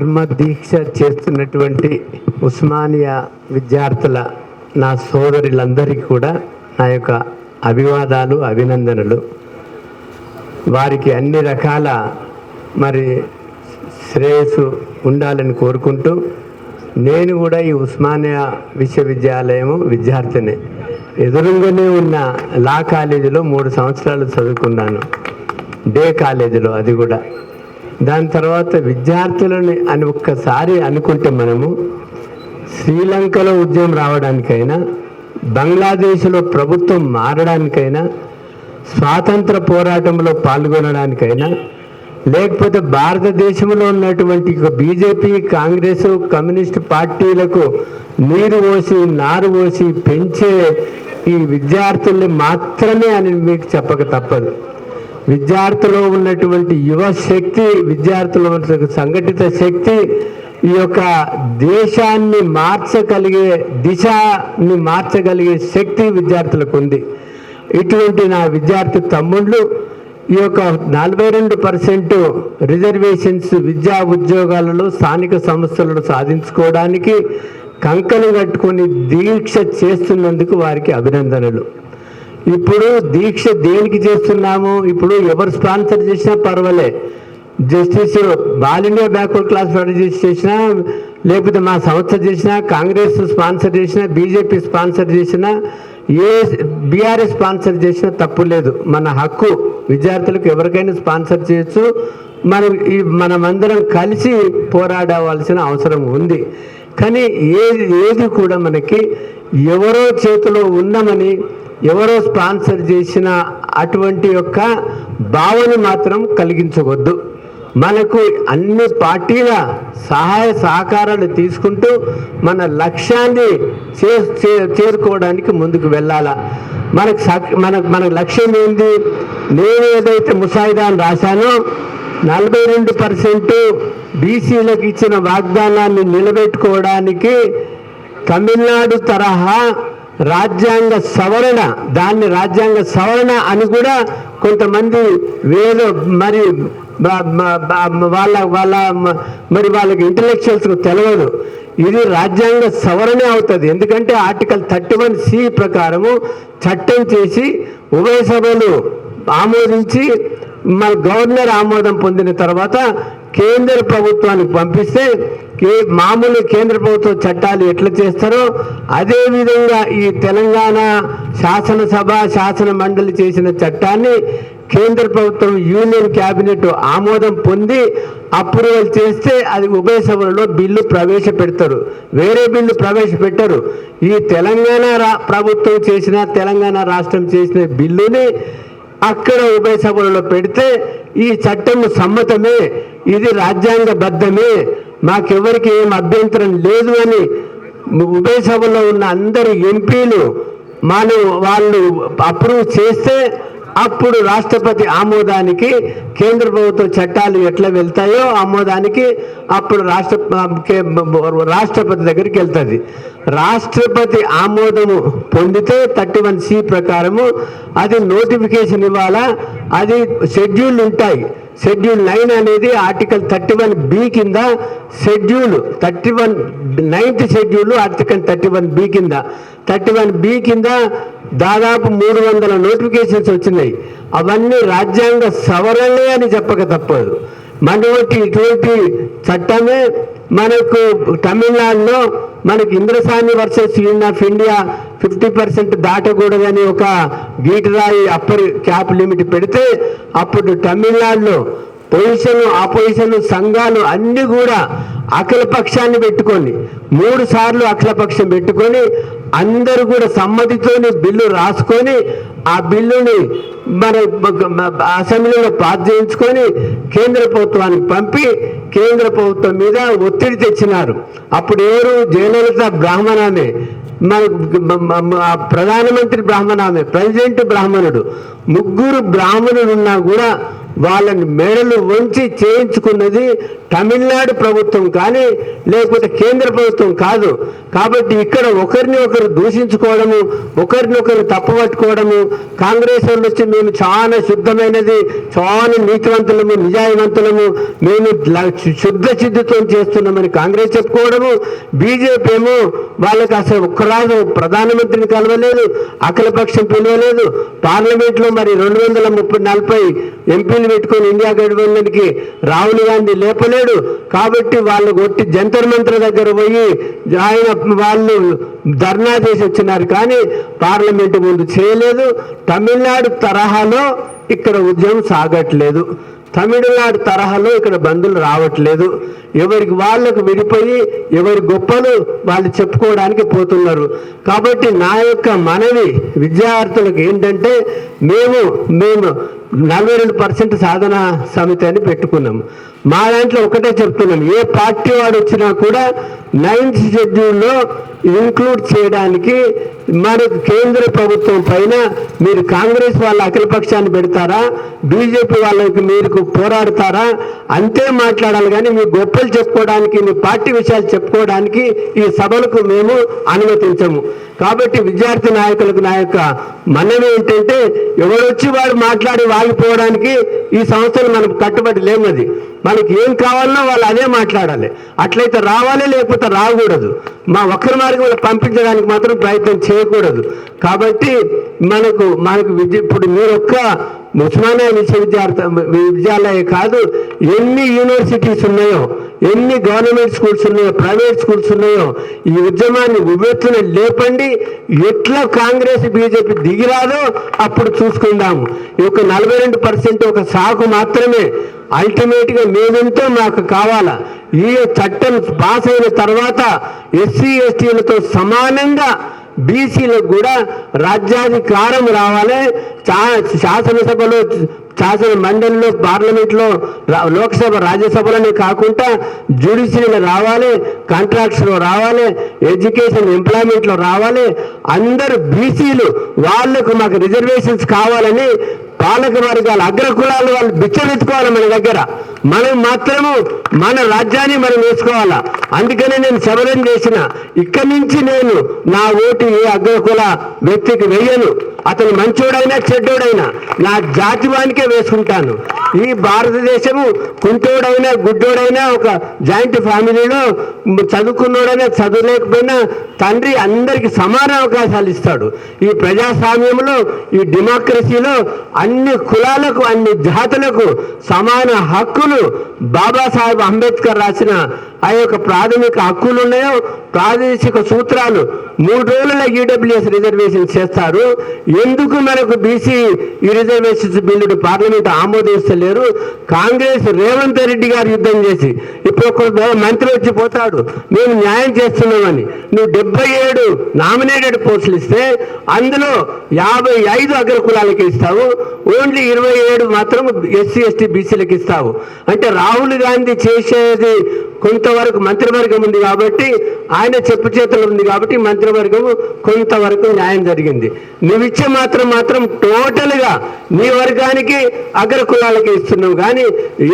ధర్మ దీక్ష చేస్తున్నటువంటి ఉస్మానియా విద్యార్థుల నా సోదరులందరికీ కూడా నా యొక్క అభివాదాలు అభినందనలు. వారికి అన్ని రకాల మరి శ్రేయస్సు ఉండాలని కోరుకుంటూ నేను కూడా ఈ ఉస్మానియా విశ్వవిద్యాలయం విద్యార్థిని. ఎదురుగానే ఉన్న లా కాలేజీలో మూడు సంవత్సరాలు చదువుకున్నాను. డే కాలేజీలో అది కూడా. దాని తర్వాత విద్యార్థులని అని ఒక్కసారి అనుకుంటే మనము శ్రీలంకలో ఉద్యమం రావడానికైనా బంగ్లాదేశ్లో ప్రభుత్వం మారడానికైనా స్వాతంత్ర పోరాటంలో పాల్గొనడానికైనా లేకపోతే భారతదేశంలో ఉన్నటువంటి బీజేపీ కాంగ్రెస్ కమ్యూనిస్ట్ పార్టీలకు నీరు పోసి నారు పోసి పెంచే ఈ విద్యార్థుల్ని మాత్రమే అని మీకు చెప్పక తప్పదు. విద్యార్థుల్లో ఉన్నటువంటి యువ శక్తి విద్యార్థుల్లో ఉన్న సంఘటిత శక్తి ఈ యొక్క దేశాన్ని మార్చగలిగే దిశని మార్చగలిగే శక్తి విద్యార్థులకు ఉంది. ఇటువంటి నా విద్యార్థి తమ్ముళ్ళు ఈ యొక్క నలభై రెండు పర్సెంట్ రిజర్వేషన్స్ విద్యా ఉద్యోగాలలో స్థానిక సంస్థలను సాధించుకోవడానికి కంకణం కట్టుకొని దీక్ష చేస్తున్నందుకు వారికి అభినందనలు. ఇప్పుడు దీక్ష దేనికి చేస్తున్నాము? ఇప్పుడు ఎవరు స్పాన్సర్ చేసినా పర్వాలే. Justice all India backward class federation చేసినా లేకపోతే మా సంస్థ చేసినా కాంగ్రెస్ స్పాన్సర్ చేసినా బీజేపీ స్పాన్సర్ చేసినా ఏ బీఆర్ఎస్ స్పాన్సర్ చేసినా తప్పు లేదు. మన హక్కు విద్యార్థులకు ఎవరికైనా స్పాన్సర్ చేయొచ్చు. మనం ఈ మనమందరం కలిసి పోరాడవలసిన అవసరం ఉంది. కానీ ఏది ఏది కూడా మనకి ఎవరో చేతిలో ఉన్నామని ఎవరో స్పాన్సర్ చేసిన అటువంటి యొక్క భావన మాత్రం కలిగించవద్దు. మనకు అన్ని పార్టీల సహాయ సహకారాలు తీసుకుంటూ మన లక్ష్యాన్ని చే చే- చేరుకోవడానికి ముందుకు వెళ్ళాల? మనకు సక్- మన మన లక్ష్యం ఏంది? నేను ఏదైతే ముసాయిదాన్ని రాశానో నలభై రెండు పర్సెంట్ బీసీలకు ఇచ్చిన వాగ్దానాన్ని నిలబెట్టుకోవడానికి తమిళనాడు తరహా రాజ్యాంగ సవరణ దాన్ని రాజ్యాంగ సవరణ అని కూడా కొంతమంది వేద మరి వాళ్ళ వాళ్ళ మరి వాళ్ళకి ఇంటలెక్చువల్స్కు తెలియదు ఇది రాజ్యాంగ సవరణే అవుతుంది. ఎందుకంటే ఆర్టికల్ థర్టీ వన్ సి ప్రకారము చట్టం చేసి ఉభయ సభలు ఆమోదించి మన గవర్నర్ ఆమోదం పొందిన తర్వాత కేంద్ర ప్రభుత్వానికి పంపిస్తే మామూలు కేంద్ర ప్రభుత్వ చట్టాలు ఎట్లా చేస్తారో అదేవిధంగా ఈ తెలంగాణ శాసనసభ శాసన మండలి చేసిన చట్టాన్ని కేంద్ర ప్రభుత్వం యూనియన్ క్యాబినెట్ ఆమోదం పొంది అప్రూవల్ చేస్తే అది ఉభయ సభలలో బిల్లు ప్రవేశపెడతారు. వేరే బిల్లు ప్రవేశపెట్టరు. ఈ తెలంగాణ రా- ప్రభుత్వం చేసిన తెలంగాణ రాష్ట్రం చేసిన బిల్లుని అక్కడ ఉభయ సభలలో పెడితే ఈ చట్టం సమ్మతమే ఇది రాజ్యాంగబద్ధమే మాకెవరికి ఏం అభ్యంతరం లేదు అని ఉభయ సభలో ఉన్న అందరి ఎంపీలు మనం వాళ్ళు అప్రూవ్ చేస్తే అప్పుడు రాష్ట్రపతి ఆమోదానికి కేంద్ర ప్రభుత్వ చట్టాలు ఎట్లా వెళ్తాయో ఆమోదానికి అప్పుడు రాష్ట్ర రాష్ట్రపతి దగ్గరికి వెళ్తుంది. రాష్ట్రపతి ఆమోదము పొందితే థర్టీ వన్ సి ప్రకారము అది నోటిఫికేషన్ ఇవ్వాలా? అది షెడ్యూల్ ఉంటాయి. షెడ్యూల్ నైన్ అనేది ఆర్టికల్ థర్టీ వన్ బి కింద schedule. Thirty one ninth schedule article thirty one B కింద. థర్టీ వన్ బి కింద దాదాపు మూడు వందల నోటిఫికేషన్స్ వచ్చినాయి. అవన్నీ రాజ్యాంగ సవరణే అని చెప్పక తప్పదు. మనటువంటి ఇటువంటి చట్టమే మనకు తమిళనాడులో మనకి Indra Sawhney versus union of India fifty percent దాటకూడదని ఒక గీటరాయి అప్పర్ క్యాప్ లిమిట్ పెడితే అప్పుడు తమిళనాడులో పొజిషన్ ఆపోజిషన్ సంఘాలు అన్ని కూడా అఖిల పక్షాన్ని పెట్టుకొని మూడు సార్లు అఖిల పక్షం పెట్టుకొని అందరూ కూడా సమ్మతితోని బిల్లు రాసుకొని ఆ బిల్లుని మన అసెంబ్లీలో పాస్ చేయించుకొని కేంద్ర ప్రభుత్వానికి పంపి కేంద్ర ప్రభుత్వం మీద ఒత్తిడి తెచ్చినారు. అప్పుడు ఎవరు జయలలిత బ్రాహ్మణామే? మన ప్రధానమంత్రి బ్రాహ్మణామే ప్రెసిడెంట్ బ్రాహ్మణుడు. ముగ్గురు బ్రాహ్మణుడు ఉన్నా కూడా వాళ్ళని మెడలు వంచి చేయించుకున్నది తమిళనాడు ప్రభుత్వం కానీ లేకపోతే కేంద్ర ప్రభుత్వం కాదు. కాబట్టి ఇక్కడ ఒకరిని ఒకరు దూషించుకోవడము ఒకరిని ఒకరు తప్పుపట్టుకోవడము కాంగ్రెస్ వాళ్ళు వచ్చి మేము చాలా శుద్ధమైనది చాలా నీతివంతులము నిజాయవంతులము మేము శుద్ధ సిద్ధితో చేస్తున్నామని కాంగ్రెస్ చెప్పుకోవడము. బీజేపీ ఏమో వాళ్ళకి అసలు ఒక్కరాజు ప్రధానమంత్రిని కలవలేదు అఖిలపక్షం పిలవలేదు. పార్లమెంట్లో మరి రెండు వందల ముప్పై నలభై ఎంపీలు పెట్టుకొని ఇండియా గవర్నమెంట్కి రాహుల్ గాంధీ లేపలేడు కాబట్టి వాళ్ళు కొట్టి జంతర్ మంత్ర దగ్గర పోయి ఆయన వాళ్ళు ధర్నా చేసి వచ్చినారు. కానీ పార్లమెంటు ముందు చేయలేదు. తమిళనాడు తరహాలో ఇక్కడ ఉద్యమం సాగట్లేదు. తమిళనాడు తరహాలో ఇక్కడ బంధులు రావట్లేదు. ఎవరికి వాళ్ళకు విడిపోయి ఎవరి గొప్పలు వాళ్ళు చెప్పుకోవడానికి పోతున్నారు. కాబట్టి నా యొక్క మనవి విద్యార్థులకు ఏంటంటే మేము మేము నలభై రెండు పర్సెంట్ సాధన సమితి అని పెట్టుకున్నాం. మా దాంట్లో ఒకటే చెప్తున్నాం. ఏ పార్టీ వాడు వచ్చినా కూడా నైన్త్ షెడ్యూల్లో ఇంక్లూడ్ చేయడానికి మరి కేంద్ర ప్రభుత్వం పైన మీరు కాంగ్రెస్ వాళ్ళ అఖిలపక్షాన్ని పెడతారా? బీజేపీ వాళ్ళకి మీరు పోరాడతారా? అంతే మాట్లాడాలి కానీ మీ గొప్పలు చెప్పుకోవడానికి మీ పార్టీ విషయాలు చెప్పుకోవడానికి ఈ సభలకు మేము అనుమతించము. కాబట్టి విద్యార్థి నాయకులకు నా యొక్క మనవి ఏంటంటే ఎవరొచ్చి వాడు మాట్లాడి వాగిపోవడానికి ఈ సంస్థలు మనకు కట్టుబడి లేమది మనకి ఏం కావాలన్నా వాళ్ళు అదే మాట్లాడాలి. అట్లయితే రావాలి లేకపోతే రాకూడదు. మా ఒక్కరి మార్గంలో పంపించడానికి మాత్రం ప్రయత్నం చేయకూడదు. కాబట్టి మనకు మనకు విద్య ఇప్పుడు మీరు ఒక్క ఉస్మానియా విశ్వవిద్యార్థి విద్యాలయ కాదు ఎన్ని యూనివర్సిటీస్ ఉన్నాయో ఎన్ని గవర్నమెంట్ స్కూల్స్ ఉన్నాయో ప్రైవేట్ స్కూల్స్ ఉన్నాయో ఈ ఉద్యమాన్ని ఉవ్వెత్తున లేపండి. ఎట్లా కాంగ్రెస్ బీజేపీ దిగిరాదో అప్పుడు చూసుకుందాము. ఈ యొక్క నలభై రెండు పర్సెంట్ ఒక సాకు మాత్రమే. అల్టిమేట్గా మేమెంతో మాకు కావాలా? ఈ చట్టం పాస్ అయిన తర్వాత ఎస్సీ ఎస్టీలతో సమానంగా బీసీలకు కూడా రాజ్యాధికారం రావాలి. చా- శాసనసభలో శాసన మండలిలో పార్లమెంట్లో లోక్సభ రాజ్యసభలోనే కాకుండా జ్యుడిషియరీలో రావాలి కాంట్రాక్ట్స్లో రావాలి ఎడ్యుకేషన్ ఎంప్లాయ్మెంట్లో రావాలి. అందరు బీసీలు వాళ్ళకు మాకు రిజర్వేషన్స్ కావాలని పాలక వర్గాలు అగ్ర కులాలు వాళ్ళు బిచ్చమెత్తుకోవాలి మన దగ్గర. మనం మాత్రము మన రాజ్యాన్ని మనం వేసుకోవాలా? అందుకనే నేను శబరం చేసిన ఇక్కడి నుంచి నేను నా ఓటు ఏ అగ్రకుల వ్యక్తికి వెయ్యను అతను మంచోడైనా చెడ్డోడైనా నా జాతివానికే వేసుకుంటాను. ఈ భారతదేశము కుంటోడైనా గుడ్డోడైనా ఒక జాయింట్ ఫ్యామిలీలో చదువుకున్నోడైనా చదువులేకపోయినా తండ్రి అందరికి సమాన అవకాశాలు ఇస్తాడు. ఈ ప్రజాస్వామ్యంలో ఈ డెమోక్రసీలో అన్ని కులాలకు అన్ని జాతులకు సమాన హక్కులు బాబాసాహెబ్ అంబేద్కర్ రాసిన ఆ యొక్క ప్రాథమిక హక్కులు ఉన్నాయో ప్రాదేశిక సూత్రాలు మూడు రోజుల ఈడబ్ల్యూఎస్ రిజర్వేషన్ చేస్తారు. ఎందుకు మనకు బీసీ ఈ రిజర్వేషన్స్ బిల్లుడు పార్లమెంట్ ఆమోదిస్తలేరు కాంగ్రెస్ రేవంత్ రెడ్డి గారు యుద్ధం చేసి ఇప్పుడు ఒక మంత్రి వచ్చి పోతాడు. మేము న్యాయం చేస్తున్నామని. నువ్వు డెబ్బై ఏడు నామినేటెడ్ పోస్టులు ఇస్తే అందులో యాభై ఐదు అగ్ర కులాలకి ఇస్తావు. ఓన్లీ ఇరవై ఏడు మాత్రం ఎస్సీ ఎస్టీ బీసీలకు ఇస్తావు. అంటే రాహుల్ గాంధీ చేసేది కొంతవరకు మంత్రివర్గం ఉంది కాబట్టి ఆయన చెప్పు చేతులు ఉంది కాబట్టి మంత్రివర్గము కొంతవరకు న్యాయం జరిగింది. నువ్వు మాత్రం మాత్రం టోటల్గా నీ వర్గానికి అగ్ర కులాలకి ఇస్తున్నావు. కానీ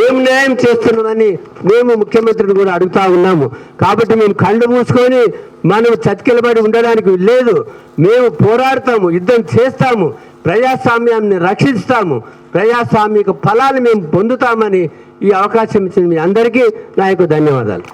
ఏం న్యాయం చేస్తున్నామని మేము ముఖ్యమంత్రిని కూడా అడుగుతా ఉన్నాము. కాబట్టి మేము కళ్ళు మూసుకొని మనం చతికిలబడి ఉండడానికి లేదు. మేము పోరాడతాము యుద్ధం చేస్తాము ప్రజాస్వామ్యాన్ని రక్షిస్తాము. ప్రజాస్వామిక ఫలాలు మేము పొందుతామని ఈ అవకాశం ఇచ్చిన మీ అందరికీ నా యొక్క ధన్యవాదాలు.